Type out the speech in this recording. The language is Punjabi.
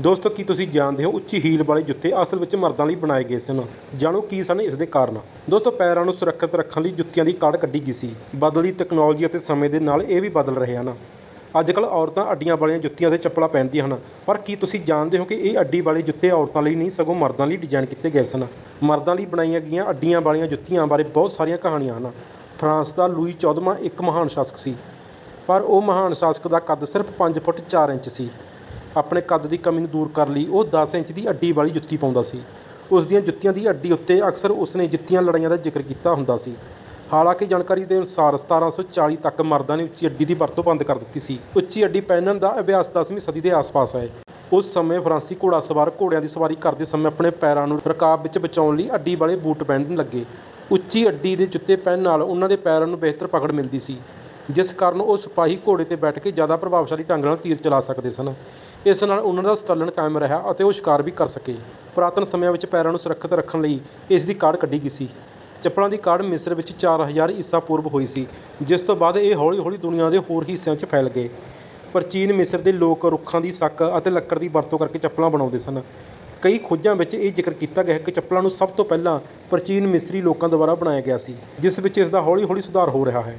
ਦੋਸਤੋ, ਕੀ ਤੁਸੀਂ ਜਾਣਦੇ ਹੋ ਉੱਚੀ ਹੀਲ ਵਾਲੇ ਜੁੱਤੇ ਅਸਲ ਵਿੱਚ ਮਰਦਾਂ ਲਈ ਬਣਾਏ ਗਏ ਸਨ? ਜਾਣੋ ਕੀ ਸਨ ਇਸ ਦੇ ਕਾਰਨ? ਦੋਸਤੋ, ਪੈਰਾਂ ਨੂੰ ਸੁਰੱਖਿਅਤ ਰੱਖਣ ਲਈ ਜੁੱਤੀਆਂ ਦੀ ਕਾਢ ਕੱਢੀ ਗਈ ਸੀ। ਬਦਲਦੀ ਟੈਕਨੋਲੋਜੀ ਅਤੇ ਸਮੇਂ ਦੇ ਨਾਲ ਇਹ ਵੀ ਬਦਲ ਰਹੇ ਹਨ। ਅੱਜ ਕੱਲ੍ਹ ਔਰਤਾਂ ਅੱਡੀਆਂ ਵਾਲੀਆਂ ਜੁੱਤੀਆਂ ਤੇ ਚੱਪਲਾਂ ਪਹਿਨਦੀਆਂ ਹਨ। ਪਰ ਕੀ ਤੁਸੀਂ ਜਾਣਦੇ ਹੋ ਕਿ ਇਹ ਅੱਡੀ ਵਾਲੇ ਜੁੱਤੇ ਔਰਤਾਂ ਲਈ ਨਹੀਂ, ਸਗੋਂ ਮਰਦਾਂ ਲਈ ਡਿਜ਼ਾਈਨ ਕੀਤੇ ਗਏ ਸਨ? ਮਰਦਾਂ ਲਈ ਬਣਾਈਆਂ ਗਈਆਂ ਅੱਡੀਆਂ ਵਾਲੀਆਂ ਜੁੱਤੀਆਂ ਬਾਰੇ ਬਹੁਤ ਸਾਰੀਆਂ ਕਹਾਣੀਆਂ ਹਨ। ਫਰਾਂਸ ਦਾ ਲੂਈ 14ਵਾਂ ਇੱਕ ਮਹਾਨ ਸ਼ਾਸਕ ਸੀ। ਪਰ ਉਹ ਮਹਾਨ ਸ਼ਾਸਕ ਦਾ ਕੱਦ ਸਿਰਫ 5 ਫੁੱਟ 4 ਇੰਚ ਸੀ। ਆਪਣੇ ਕੱਦ ਦੀ ਕਮੀ ਨੂੰ ਦੂਰ ਕਰਨ ਲਈ, ਉਹ 10 ਇੰਚ ਦੀ ਅੱਡੀ ਵਾਲੀ ਜੁੱਤੀ ਪਾਉਂਦਾ ਸੀ। ਉਸ ਦੀਆਂ ਜੁੱਤੀਆਂ ਦੀ ਅੱਡੀ ਉੱਤੇ ਅਕਸਰ ਉਸਨੇ ਜਿੱਤੀਆਂ ਲੜਾਈਆਂ ਦਾ ਜ਼ਿਕਰ ਕੀਤਾ ਹੁੰਦਾ ਸੀ। ਹਾਲਾਂਕਿ ਜਾਣਕਾਰੀ ਦੇ ਅਨੁਸਾਰ 1740 ਤੱਕ ਮਰਦਾਂ ਨੇ ਉੱਚੀ ਅੱਡੀ ਦੀ ਵਰਤੋਂ ਬੰਦ ਕਰ ਦਿੱਤੀ ਸੀ। ਉੱਚੀ ਅੱਡੀ ਪਹਿਨਣ ਦਾ ਅਭਿਆਸ 10ਵੀਂ ਸਦੀ ਦੇ ਆਸ-ਪਾਸ ਹੈ। ਉਸ ਸਮੇਂ ਫਰਾਂਸੀ ਘੋੜਾ ਸਵਾਰ ਘੋੜਿਆਂ ਦੀ ਸਵਾਰੀ ਕਰਦੇ ਸਮੇਂ ਆਪਣੇ ਪੈਰਾਂ ਨੂੰ ਰਕਾਬ ਵਿੱਚ ਬਚਾਉਣ ਲਈ ਅੱਡੀ ਵਾਲੇ ਬੂਟ ਪਹਿਨਣ ਲੱਗੇ। ਉੱਚੀ ਅੱਡੀ ਦੇ ਜੁੱਤੇ ਪਹਿਨਣ ਨਾਲ ਉਹਨਾਂ ਦੇ ਪੈਰਾਂ ਨੂੰ ਬਿਹਤਰ ਪਕੜ ਮਿਲਦੀ ਸੀ। ਜਿਸ ਕਾਰਨ ਉਹ ਸਿਪਾਹੀ ਘੋੜੇ ਤੇ ਬੈਠ ਕੇ ਜ਼ਿਆਦਾ ਪ੍ਰਭਾਵਸ਼ਾਲੀ ਢੰਗ ਨਾਲ ਤੀਰ ਚਲਾ ਸਕਦੇ ਸਨ। ਇਸ ਨਾਲ ਉਹਨਾਂ ਦਾ ਸਤਲਣ ਕਾਇਮ ਰਿਹਾ ਅਤੇ ਉਹ ਸ਼ਿਕਾਰ ਵੀ ਕਰ ਸਕੇ। ਪੁਰਾਤਨ ਸਮਿਆਂ ਵਿੱਚ ਪੈਰਾਂ ਨੂੰ ਸੁਰੱਖਿਅਤ ਰੱਖਣ ਲਈ ਇਸ ਦੀ ਕਾਢ ਕੱਢੀ ਗਈ ਸੀ। ਚੱਪਲਾਂ ਦੀ ਕਾਢ ਮਿਸਰ ਵਿੱਚ 4000 ਈਸਾ ਪੂਰਵ ਹੋਈ ਸੀ, ਜਿਸ ਤੋਂ ਬਾਅਦ ਇਹ ਹੌਲੀ-ਹੌਲੀ ਦੁਨੀਆ ਦੇ ਹੋਰ ਹਿੱਸਿਆਂ 'ਚ ਫੈਲ ਗਏ। ਪ੍ਰਾਚੀਨ ਮਿਸਰ ਦੇ ਲੋਕ ਰੁੱਖਾਂ ਦੀ ਸੱਕ ਅਤੇ ਲੱਕੜ ਦੀ ਵਰਤੋਂ ਕਰਕੇ ਚੱਪਲਾਂ ਬਣਾਉਂਦੇ ਸਨ। ਕਈ ਖੋਜਾਂ ਵਿੱਚ ਇਹ ਜ਼ਿਕਰ ਕੀਤਾ ਗਿਆ ਹੈ ਕਿ ਚੱਪਲਾਂ ਨੂੰ ਸਭ ਤੋਂ ਪਹਿਲਾਂ ਪ੍ਰਾਚੀਨ ਮਿਸਰੀ ਲੋਕਾਂ ਦੁਆਰਾ ਬਣਾਇਆ ਗਿਆ ਸੀ, ਜਿਸ ਵਿੱਚ ਇਸ ਦਾ ਹੌਲੀ-ਹੌਲੀ ਸੁਧਾਰ ਹੋ ਰਿਹਾ ਹੈ।